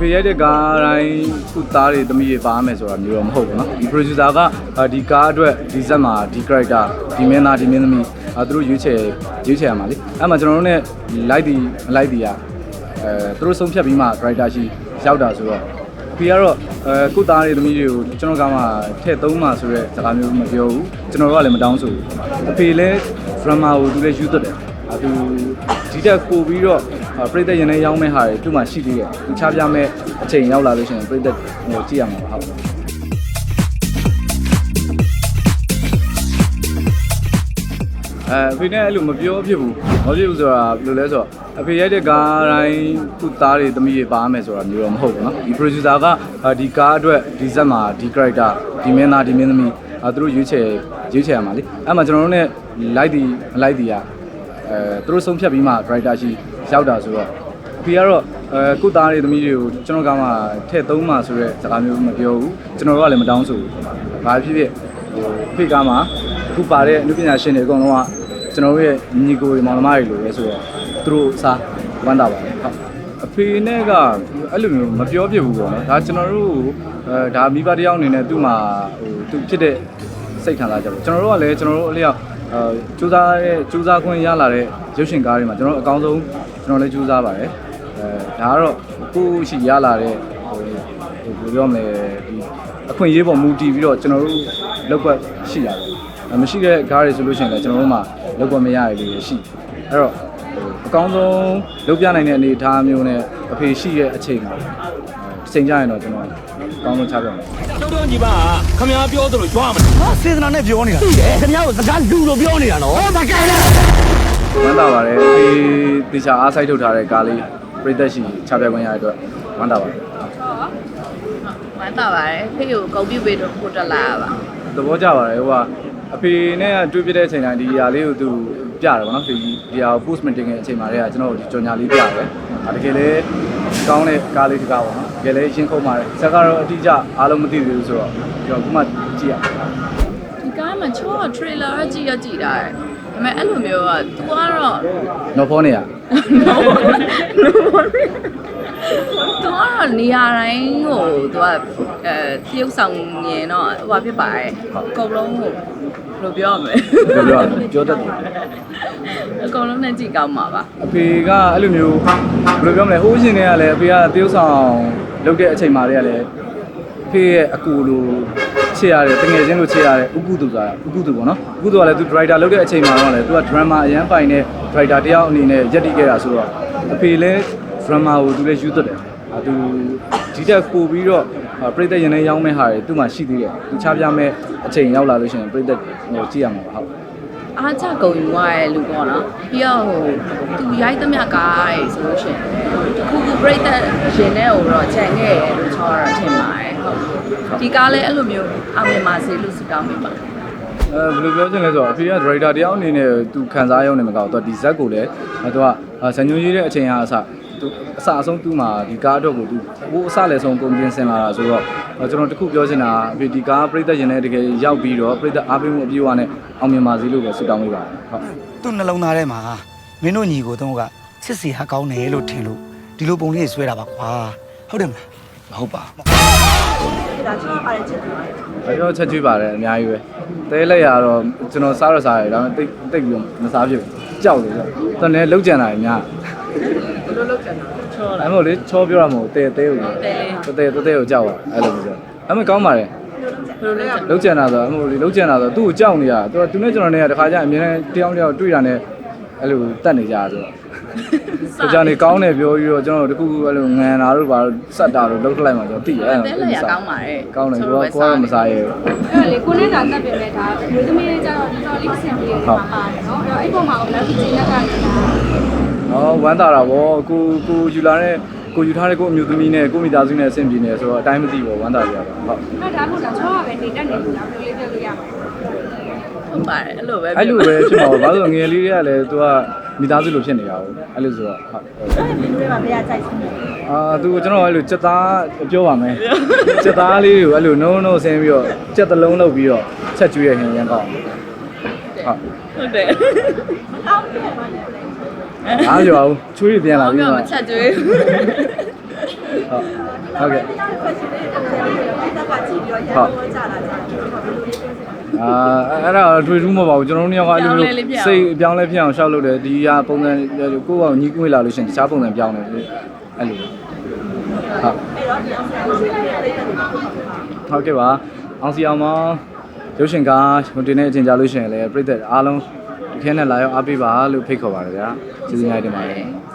ဖေရိုက်တဲ့ကားတိုင်းခုသားတွေသမီးတွေပါမယ်ဆိုတာမျိုးတော့မဟုတ်ဘူးเนาะဒီ producer ကအာဒီကားအတွက်ဒီဇက်မှာဒီ character ဒီမင်းသားဒီမင်းသမီးအဲသူတို့ရွေးချယ်ရွေးချယ်ရမှာလေအဲ့မှာကျွန်တော်တို့ ਨੇ လိုက်ဒီမလိုက်ဒီอ่ะအဲသူတို့ဆုံးဖြတ်ပြီးမှ character ရှိရောက်တာဆိုတော့ဖေကတော့အဲကုသားတွေသမီးတွေကိုကျွန်တော်ကမှထည့်သုံးမှဆိုတဲ့စကားမျိုးမပြောဘူးကျွန်တော်တို့ကလည်းမတောင်းဆိုဘူးအဖေလည်း drama ကိုသူလည်းယူသွတ်တယ်အဲ သူဒီတက်ပို့ပြီးတော့ပရိသတ်ရင်ထဲရောက်မဲ့ဟာတွေသူ့မှာရှိသေးတယ်သူချပြမဲ့အချိန်ရောက်လာလို့ရှိရင်ပရိသတ်ဟိုကြည့်ရမှာပါဟုတ်အဲအဖေနဲ့အဲ့လိုမပြောဖြစ်ဘူးမဖြစ်ဘူးဆိုတာဘယ်လိုလဲဆိုတော့အဖေရိုက်တဲ့ကားတိုင်းသူ့သားတွေသမီးတွေပါမယ်ဆိုတာမျိုးတော့မဟုတ်ဘူးနော်ဒီ producer ကဒီကားအတွက်ဒီဇက်မှာဒီ character ဒီမင်းသားဒီမင်းသမီးအဲသူတို့ရွေးချယ်ရွေးချယ်ရမှာလေအဲ့မှာကျွန်တော်တို့ ਨੇ လိုက်ဒီမလိုက်ဒီอ่ะ အဲသူတို့ဆုံးဖြတ်ပြီးမှ character ရှိရောက်တာဆိုတော့အဖေကတော့အဲကုသားတွေသမီးတွေကိုကျွန်တော်ကမှထည့်သုံးမှဆိုတဲ့စကားမျိုးမပြောဘူးကျွန်တော်တို့ကလည်းမတောင်းဆိုဘူးဘာဖြစ်ဖြစ်ဟိုဖေကမှာအခုပါတဲ့အနုပညာရှင်တွေအကုန်လုံးကကျွန်တော်တို့ရဲ့ညီကိုတွေမောင်နှမတွေလိုပဲဆိုတော့သူတို့အစားဝမ်းသာပါတယ်ဟုတ်အဖေနဲ့ကအဲ့လိုမျိုးမပြောပြဘူးပေါ့နော်ဒါကျွန်တော်တို့အဲဒါမိဘတစ်ယောက်အနေနဲ့သူ့မှာဟိုသူဖြစ်တဲ့ စိတ်ခံစားချက်ပေါ့ကျွန်တော်တို့ကလည်းကျွန်တော်တို့အလျောက်အဲစူးစမ်းတဲ့စူးစမ်းခွင့်ရလာတဲ့ရုပ်ရှင်ကားတွေမှာကျွန်တော်တို့အကောင်းဆုံးကျွန်တော်လည်းစူးစမ်းပါတယ်အဲဒါကတော့ကိုယ့်ရှိရလာတဲ့ဟိုဟိုဘယ်လိုပြောမလဲဒီအခွင့်အရေးပေါ်မူတည်ပြီးတော့ကျွန်တော်တို့လောက်ကွက်ရှိရတယ်အဲမရှိတဲ့ကားတွေဆိုလို့ရှိရင်လည်းကျွန်တော်တို့မှာလောက်ကွက်မရရလေးရှိအဲ့တော့ဟိုအကောင်းဆုံးလုပ်ပြနိုင်တဲ့အနေအထားမျိုးနဲ့အဖေရှိရဲ့အချိန်မှာ အဲချိန်ကြရင်တော့ကျွန်တော်အကောင်းဆုံးချပြမယ် တို့တော့ညီပါခမ ्या ပြောသလိုကြွားမလား ဟာစေတနာနဲ့ပြောနေတာ ဟုတ်တယ်ခင်ဗျားကိုစကားလူလိုပြောနေတာနော် ဟောမကဲနဲ့ ဝမ်းသာပါတယ်အဖေတေချာအားစိုက်ထုတ်ထားတဲ့ကားလေးပြိသက်ရှိချပြခွင့်ရတဲ့အတွက်ဝမ်းသာပါတယ် ဝမ်းသာပါတယ်ဖေကိုဂုံပြပေးတော့ပို့တက်လာရပါ သဘောကျပါတယ်ဟိုကအဖေနဲ့တွေ့ပြတဲ့အချိန်တိုင်းဒီຢာလေးကိုသူပြတယ်ဗောနော်ဒီဒီຢာကို post meeting ရဲ့အချိန်မှာတည်းကကျွန်တော်တို့ဒီကြော်ညာလေးပြတယ်အဲတကယ်လေကောင်းတဲ့ကားလေးတစ်ကားဗောနော် တကယ်လေရှင်းခုံးပါတယ်ဇက်ကတော့အတိအကျအားလုံးမသိသေးဘူးဆိုတော့ကျွန်တော်ခုမှကြည့်ရအောင်ဒီကားမှာချော trailer ကကြည့်ရကြည့်တာဒါပေမဲ့အဲ့လိုမျိုးက तू ကတော့နော်ဖောနေရ तू ကတော့နေရာတိုင်းကို तू ကအဲတရုပ်ဆောင်မြင်တော့ဟိုဘာဖြစ်ပါရဲ့အကုန်လုံးကိုဘယ်လိုပြောရမလဲပြောပြောပြောတတ်တယ်အကုန်လုံးနဲ့ကြည့်ကောင်းပါပါအဖေကအဲ့လိုမျိုးဘယ်လိုပြောမလဲဟိုးရှင်တွေကလည်းအဖေကတရုပ်ဆောင်လုပ်တဲ့အချိန်မှာတည်းကလည်းအဖေရဲ့အကူလိုချစ်ရတယ်တငယ်ချင်းလိုချစ်ရတယ်ဥကုသူဆိုတာဥကုသူပေါ့နော်ဥကုသူကလည်းသူ driver လုပ်တဲ့အချိန်မှာတော့လည်းသူက drama အရန်ပိုင်တဲ့ driver တယောက်အနေနဲ့ရက်တည်ခဲ့တာဆိုတော့အဖေလည်း drama ကိုသူလည်းယူသွတ်တယ်အဲသူဒီတက်ပို့ပြီးတော့ပြိသက်ရင်ထဲရောင်းမဲ့ဟာတွေသူ့မှာရှိသေးတယ်သူချပြမဲ့အချိန်ရောက်လာလို့ရှိရင်ပြိသက်ဟိုကြည့်ရမှာပါဟုတ်အားချကုန်ယူရတဲ့လူပေါ့နော်ပြီးတော့ဟိုသူရိုက်သမျှကားရေဆိုလို့ရှိရင်တခုခုပြိတ္တရှင်တဲ့ဟိုတော့ခြံခဲ့ရလို့ချောရတာထင်ပါတယ်ဟုတ်ဒီကားလည်းအဲ့လိုမျိုးအောင်မြင်ပါစေလို့ဆုတောင်းပေးပါအဲဘယ်လိုပြောချင်လဲဆိုတော့အဖေက director တယောက်အနေနဲ့သူခံစားရုံနဲ့မကောက်တော့ဒီဇက်ကိုလည်းအဲသူကဇန်ညွန်ရေးတဲ့အချိန်အားအစသူ အစအဆုံးသူ့မှာဒီကားအတွက်ကိုသူဟိုအစလည်းဆုံးပုံပြင်ဆင်လာတာဆိုတော့ကျွန်တော်တခုပြောချင်တာအဖေဒီကားပြိသက်ရင်လည်းတကယ်ရောက်ပြီးတော့ပြိသက်အားပေးမှုအပြည့်အဝနဲ့အောင်မြင်ပါစေလို့ပဲဆုတောင်းပေးပါတယ်ဟုတ်သူ့နှလုံးသားထဲမှာမင်းတို့ညီကိုတော့ကချစ်စီဟာကောင်းတယ်လို့ထင်လို့ဒီလိုပုံလေးဆွဲတာပါကွာဟုတ်တယ်မလားမဟုတ်ပါဘူးအပြောချက်ကျွေးပါတယ်အများကြီးပဲတဲလိုက်ရတော့ကျွန်တော်စားရစားရတယ်ဒါပေမဲ့တိတ်တိတ်ပြီးတော့မစားဖြစ်ဘူးကြောက်တယ်ကြောက်တန်တယ်လောက်ကြံတာအများဘယ် လိုလုပ်ကြတာချောအဲ့လားမို့လေချောပြောရမဟုတ်တဲတဲကိုတဲလေးတဲတဲတဲကိုကြောက်တာအဲ့လိုမျိုးဆိုအဲ့မဲ့ကောင်းပါတယ်ဘယ်လိုလုပ်ကြလောက်ကျန်တာဆိုအမို့လေလောက်ကျန်တာဆိုသူ့ကိုကြောက်နေတာသူကသူနဲ့ကျွန်တော်နဲ့ကတခါကျအမြဲတမ်းတယောက်တယောက်တွေ့တာနဲ့အဲ့လိုတတ်နေကြတာဆိုတော့ဒီကြောင်နေကောင်းတယ်ပြောပြီးတော့ကျွန်တော်တို့တခုခုအဲ့လိုငံတာတို့ဘာလို့စက်တာတို့လောက်ထလိုက်မှကျွန်တော်သိရတယ်တဲလေးရကောင်းပါတယ်ကောင်းတယ်ကိုကကိုကတော့မစားရဘူးအဲ့လေကိုနဲ့သာတက်ပြင်မဲ့ဒါမျိုးသမီးလေးကျတော့တော်တော်လေးအဆင်ပြေနေတာပါတယ်နော်အဲ့တော့အဲ့ပုံမှာလည်းဒီချိန်ကနေတာ။ အော်ဝမ်းသာတာဗောကိုကိုယူလာတဲ့ကိုယူထားတဲ့ကိုအမျိုးသမီးနဲ့ကိုမိသားစုနဲ့အဆင်ပြေနေဆိုတော့အတိုင်းမသိဘောဝမ်းသာကြတာ။ဟုတ်အဲ့ဒါမှမဟုတ်လားချောရပဲနေတက်နေလို့လားမျိုးလေးပြောလို့ရမှာဟုတ်ပါတယ်အဲ့လိုပဲ။အဲ့လိုပဲဖြစ်မှာပေါ့။ဘာလို့လဲငယ်လေးတွေကလည်းသူကမိသားစုလိုဖြစ်နေတာဟုတ်။အဲ့လိုဆိုတော့ဟုတ်အဲ့ဒီမျိုးလေးမှာဘယ်ရကြိုက်ဆုံးလဲ။အာသူကျွန်တော်အဲ့လိုစက်သားပြောပါမယ်။စက်သားလေးကိုအဲ့လိုနှုံးနှုံးဆင်းပြီးတော့စက်တစ်လုံးလုပ်ပြီးတော့ချက်ကျွေးရခင်ရန်ကောင်း။ဟုတ်ဟုတ်တယ်။အားကြော က်ချွေးပြန်လာပြီးတော့တော့မချက်ကျွေးဟုတ်ကဲ့ဟုတ်အာအဲ့ဒါတွေ့ထူးမပါဘူးကျွန်တော်တို့နှစ်ယောက်ကအဲ့လိုမျိုးစိတ်အပြောင်းလဲဖြစ်အောင်ရှောက်လုပ်တယ်ဒီဟာပုံစံကိုယ့်ကောင်ညီးကွေးလာလို့ရှိရင်တခြားပုံစံပြောင်းတယ်အဲ့လိုဟုတ်ဟုတ်ကဲ့ပါအောင်စီအောင်မရုပ်ရှင်ကားဟိုတင်တဲ့အချိန်ကြာလို့ရှိရင်လည်းပြည်သက်အားလုံး ဒီခဲနဲ့လာရောက်အားပေးပါလို့ဖိတ်ခေါ်ပါတယ်ဗျာကျေးဇူးများတင်ပါတယ်